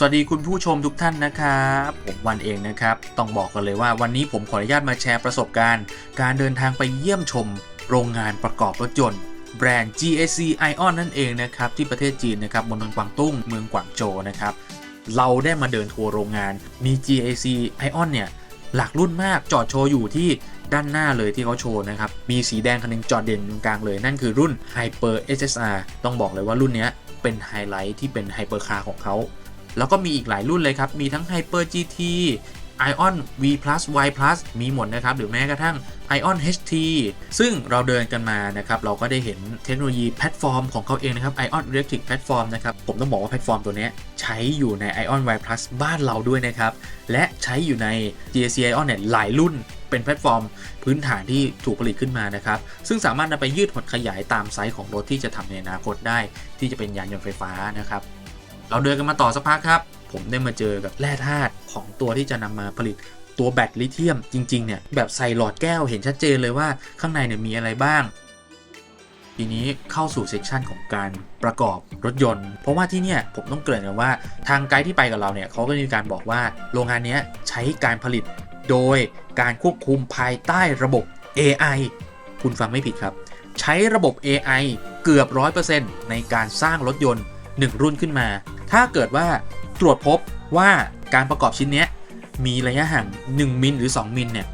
สวัสดีคุณผู้ชมทุกท่านนะครับผมวันเองนะครับ ต้องบอกกันเลยว่าวันนี้ผมขออนุญาตมาแชร์ประสบการณ์ การเดินทางไปเยี่ยมชม โรงงานประกอบรถยนต์แบรนด์ GAC Ion นั่นเองนะครับที่ประเทศจีนนะครับมณฑลกวางตุ้งเมืองกวางโจวนะครับเราได้มาเดินทัวร์โรงงานมี GAC Ion เนี่ยหลักรุ่นมากจอดโชว์อยู่ที่ด้านหน้าเลยที่เขาโชว์นะครับ มีสีแดงคันหนึงจอดเด่นตรงกลางเลย นั่นคือรุ่น Hyper SSR ต้องบอกเลยว่ารุ่นนี้เป็นไฮไลท์ที่เป็นไฮเปอร์คาร์ของเขา แล้วก็มีอีกหลายรุ่นเลยครับ มีทั้ง Hyper GT Ion V Plus Y Plus มีหมดนะครับ หรือแม้กระทั่ง Ion HT ซึ่งเราเดินกันมานะครับ เราก็ได้เห็นเทคโนโลยีแพลตฟอร์มของเขาเองนะครับ Ion Electric Platform นะครับ ผมต้องบอกว่าแพลตฟอร์มตัวนี้ใช้อยู่ใน Ion Y Plus บ้านเราด้วยนะครับ และใช้อยู่ใน GAC Ion เนี่ยหลายรุ่นเป็นแพลตฟอร์มพื้นฐานที่ถูกผลิตขึ้นมานะครับ ซึ่งสามารถนำไปยืดหดขยายตามไซส์ของรถที่จะทำในอนาคตได้ ที่จะเป็นยานยนต์ไฟฟ้านะครับ เราเดินกันมาต่อสักพักครับ ผมได้มาเจอกับแร่ธาตุของตัวที่จะนำมาผลิตตัวแบตลิเธียมจริง ๆ เนี่ย แบบใส่หลอดแก้วเห็นชัดเจนเลยว่าข้างในเนี่ยมีอะไรบ้าง ทีนี้เข้าสู่เซกชันของการประกอบรถยนต์ เพราะว่าที่เนี่ยผมต้องเกริ่นว่าทางไกด์ที่ไปกับเราเนี่ยเขาก็มีการบอกว่าโรงงานเนี้ยใช้การผลิตโดยการควบคุมภายใต้ระบบ AI คุณฟังไม่ผิดครับ ใช้ระบบ AI เกือบ 100%ในการสร้างรถยนต์ 1 รุ่นขึ้นมา ถ้าเกิดว่าตรวจพบว่าการประกอบชิ้นนี้มีระยะห่าง 1 มิลหรือ 2 มิลเนี่ย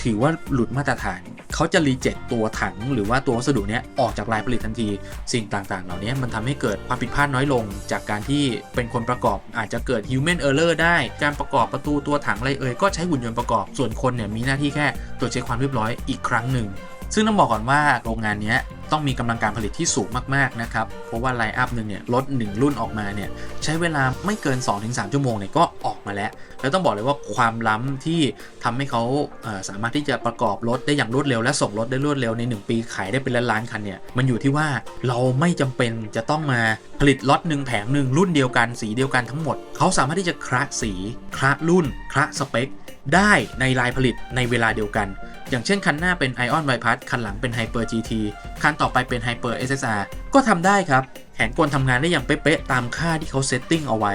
ถือว่าหลุดมาตรฐาน เขาจะรีเจ็คตัวถังหรือว่าตัววัสดุนี้ออกจากลายผลิตทันที สิ่งต่างๆ เหล่านี้มันทำให้เกิดความผิดพลาดน้อยลง จากการที่เป็นคนประกอบอาจจะเกิด human error ได้ การประกอบประตูตัวถังอะไรเอ่ยก็ใช้หุ่นยนต์ประกอบ ส่วนคนเนี่ยมีหน้าที่แค่ตรวจเช็คความเรียบร้อยอีกครั้งหนึ่ง ซึ่งต้องบอกก่อนว่าโรงงานนี้ ต้องมีกำลังการผลิตที่สูงมากๆนะครับ เพราะว่าไลน์อัพหนึ่งเนี่ยรถ1 รุ่นออกมาเนี่ยใช้เวลาไม่เกิน 2-3 ชั่วโมงเนี่ยก็ออกมาแล้ว แล้วต้องบอกเลยว่าความล้ำที่ทำให้เขาสามารถที่จะประกอบรถได้อย่างรวดเร็ว และส่งรถได้รวดเร็วใน 1 ปีขายได้เป็นล้านๆคันเนี่ยมันอยู่ที่ว่าเราไม่จำเป็นจะต้องมาผลิตล็อตหนึ่งแผงหนึ่งรุ่นเดียวกันสีเดียวกันทั้งหมด เขาสามารถที่จะคละสีคละรุ่นคละสเปคได้ในลายผลิตในเวลาเดียวกัน อย่างเช่นคันหน้าเป็น Ion y p a s คันหลังเป็น Hyper GT คันต่อไปเป็น Hyper SSR ก็ทำได้ครับแผนกลทำงานได้อย่างเป๊ะๆตามค่าที่เขาเซตติ้งเอาไว้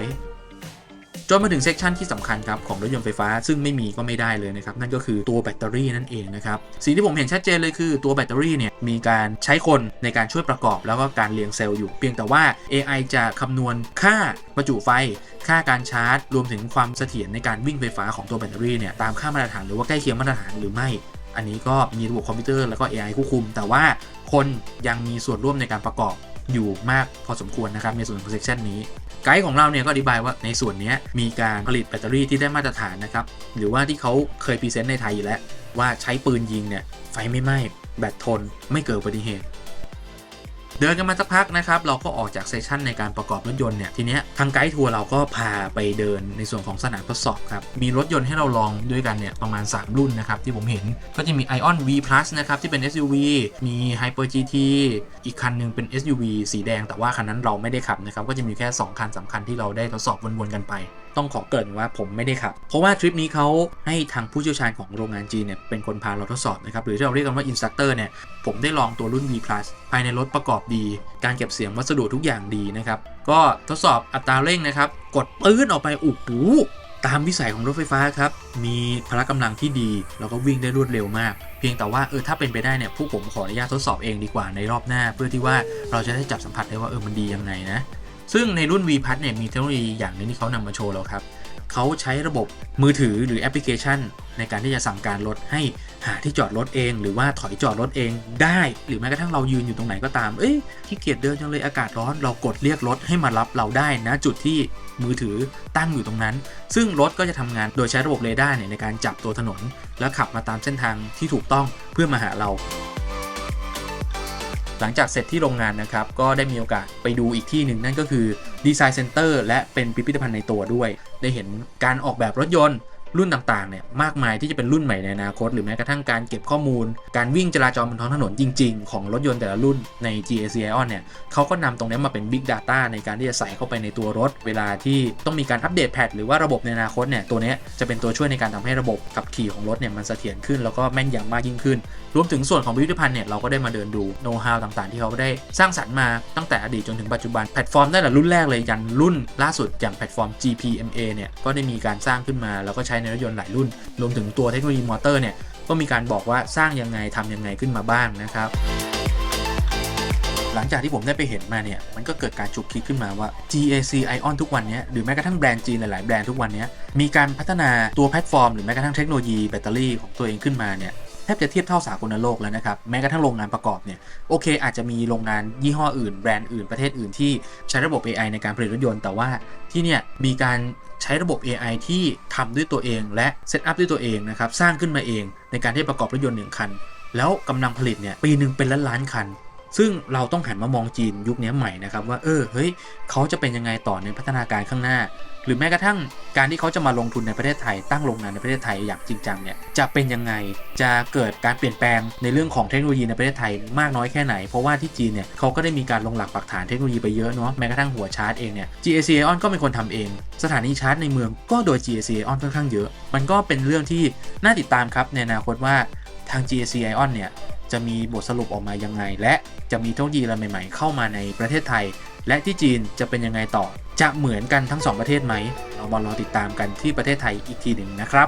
จนมาถึงเซกชันที่สำคัญครับ ของรถยนต์ไฟฟ้าซึ่งไม่มีก็ไม่ได้เลยนะครับ นั่นก็คือตัวแบตเตอรี่นั่นเองนะครับสิ่งที่ผมเห็นชัดเจนเลยคือตัวแบตเตอรี่เนี่ยมีการใช้คนในการช่วยประกอบแล้วก็การเรียงเซลล์อยู่ เพียงแต่ว่า AI จะคำนวณค่าประจุไฟค่าการชาร์จ รวมถึงความเสถียรในการวิ่งไฟฟ้าของตัวแบตเตอรี่เนี่ยตามค่ามาตรฐานหรือว่าใกล้เคียงมาตรฐานหรือไม่ อันนี้ก็มีระบบคอมพิวเตอร์แล้วก็ AI ควบคุม แต่ว่าคนยังมีส่วนร่วมในการประกอบอยู่มากพอสมควรนะครับในส่วนของเซกชันนี้ไกด์ของเราเนี่ยก็อธิบายว่าในส่วนนี้มีการผลิตแบตเตอรี่ที่ได้มาตรฐานนะครับ หรือว่าที่เขาเคยพรีเซนต์ในไทยอยู่แล้ว ว่าใช้ปืนยิงเนี่ยไฟไม่ไหม้แบตทนไม่เกิดอุบัติเหตุ เดินกันมาสักพักนะครับ เราก็ออกจากเซสชันในการประกอบรถยนต์เนี่ย ทีเนี้ยทางไกด์ทัวร์เราก็พาไปเดินในส่วนของสนามทดสอบครับ มีรถยนต์ให้เราลองด้วยกันเนี่ย ประมาณ 3 รุ่นนะครับ ที่ผมเห็นก็จะมี Ion V Plus นะครับ ที่เป็น SUV มี Hyper GT อีกคันหนึ่งเป็น SUV สีแดง แต่ว่าคันนั้นเราไม่ได้ขับนะครับก็จะมีแค่ 2 คันสำคัญที่เราได้ทดสอบวนๆกันไป ต้องขอเกินว่าผมไม่ได้ขับ เพราะว่าทริปนี้เขาให้ทางผู้เชี่ยวชาญของโรงงานจีนเนี่ยเป็นคนพาเราทดสอบนะครับหรือที่เราเรียกกันว่าอินสตัคเตอร์เนี่ยผมได้ลองตัวรุ่น V Plus ภายในรถประกอบดี การเก็บเสียงวัสดุทุกอย่างดีนะครับก็ทดสอบอัตราเร่งนะครับ กดปื้นออกไปอ้โหตามวิสัยของรถไฟฟ้าครับ มีพละกำลังที่ดี แล้วก็วิ่งได้รวดเร็วมาก เพียงแต่ว่าเออถ้าเป็นไปได้เนี่ยพวกผมขออนุญาตทดสอบเองดีกว่าในรอบหน้า เพื่อที่ว่าเราจะได้จับสัมผัสได้ว่าเออมันดียังไงนะ ซึ่งในรุ่น V p a s เนี่ยมีเทคโนโลยีอย่างนึงที่เขานำมาโชว์เราครับเขาใช้ระบบมือถือหรือแอปพลิเคชัน ในการที่จะสั่งการรถให้หาที่จอดรถเอง หรือว่าถอยจอดรถเองได้ หรือแม้กระทั่งเรายืนอยู่ตรงไหนก็ตาม เอ้ยขี้เกียจเดินจังเลยอากาศร้อน เรากดเรียกรถให้มารับเราได้นะจุดที่มือถือตั้งอยู่ตรงนั้น ซึ่งรถก็จะทำงานโดยใช้ระบบเรดาร์เนี่ยในการจับตัวถนน แล้วขับมาตามเส้นทางที่ถูกต้องเพื่อมาหาเรา หลังจากเสร็จที่โรงงานนะครับ ก็ได้มีโอกาสไปดูอีกที่หนึ่งนั่นก็คือดีไซน์เซ็นเตอร์และเป็นพิพิธภัณฑ์ในตัวด้วย ได้เห็นการออกแบบรถยนต์ รุ่นต่างๆเนี่ยมากมายที่จะเป็นรุ่นใหม่ในอนาคต หรือแม้กระทั่งการเก็บข้อมูล การวิ่งจราจรบนท้องถนนจริง ๆ ของรถยนต์แต่ละรุ่นใน GAC Ion เนี่ยเขาก็นำตรงนี้มาเป็น Big Data ในการที่จะใส่เข้าไปในตัวรถ เวลาที่ต้องมีการอัปเดตแพทหรือว่าระบบในอนาคตเนี่ยตัวนี้จะเป็นตัวช่วยในการทำให้ระบบขับขี่ของรถเนี่ยมันเสถียรขึ้น แล้วก็แม่นยำมากยิ่งขึ้น รวมถึงส่วนของพิพิธภัณฑ์เนี่ยเราก็ได้มาเดินดูโน้ตฮาวต่างๆ ที่เขาได้สร้างสรรค์มาตั้งแต่อดีตจนถึงปัจจุบันแพลตฟอร์มตั้งแต่รุ่นแรกเลยยันรุ่นล่าสุดอย่างแพลตฟอร์ม GPMA เนี่ยก็ได้มีการสร้างขึ้นมาแล้วก็ใช้ในรถยนต์หลายรุ่น รวมถึงตัวเทคโนโลยีมอเตอร์เนี่ยก็มีการบอกว่าสร้างยังไงทำยังไงขึ้นมาบ้างนะครับ หลังจากที่ผมได้ไปเห็นมาเนี่ยมันก็เกิดการฉุกคิดขึ้นมาว่า GAC Ion ทุกวันนี้หรือแม้กระทั่งแบรนด์จีนหลายๆแบรนด์ทุกวันนี้มีการพัฒนาตัวแพลตฟอร์มหรือแม้กระทั่งเทคโนโลยีแบตเตอรี่ของตัวเองขึ้นมาเนี่ย แทบจะเทียบเท่าสากลโลกแล้วนะครับแม้กระทั่งโรงงานประกอบเนี่ยโอเค อาจจะมีโรงงานยี่ห้ออื่นแบรนด์อื่นประเทศอื่นที่ใช้ระบบ AI ในการผลิตรถยนต์แต่ว่าที่เนี่ยมีการใช้ระบบ AI ที่ทำด้วยตัวเองและเซตอัพด้วยตัวเองนะครับสร้างขึ้นมาเองในการที่ประกอบรถยนต์หนึ่งคัน แล้วกำลังผลิตเนี่ยปีหนึ่งเป็นล้านล้านคัน ซึ่งเราต้องหันมามองจีนยุคนี้ใหม่นะครับว่าเออเฮ้ยเขาจะเป็นยังไงต่อในพัฒนาการข้างหน้า หรือแม้กระทั่งการที่เขาจะมาลงทุนในประเทศไทย ตั้งโรงงานในประเทศไทยอย่างจริงจังเนี่ยจะเป็นยังไงจะเกิดการเปลี่ยนแปลงในเรื่องของเทคโนโลยีในประเทศไทยมากน้อยแค่ไหน เพราะว่าที่จีนเนี่ยเขาก็ได้มีการลงหลักปักฐานเทคโนโลยีไปเยอะเนาะแม้กระทั่งหัวชาร์จเองเนี่ย GAC Ion ก็เป็นคนทำเอง สถานีชาร์จในเมืองก็โดย GAC Ion ค่อนข้างเยอะ มันก็เป็นเรื่องที่น่าติดตามครับในอนาคตว่าทาง GAC Ion เนี่ย จะมีบทสรุปออกมายังไง และจะมีเทคโนโลยีอะไรใหม่ ๆ เข้ามาในประเทศไทย และที่จีนจะเป็นยังไงต่อ จะเหมือนกันทั้งสองประเทศไหมเรามารอติดตามกันที่ประเทศไทยอีกทีหนึ่งนะครับ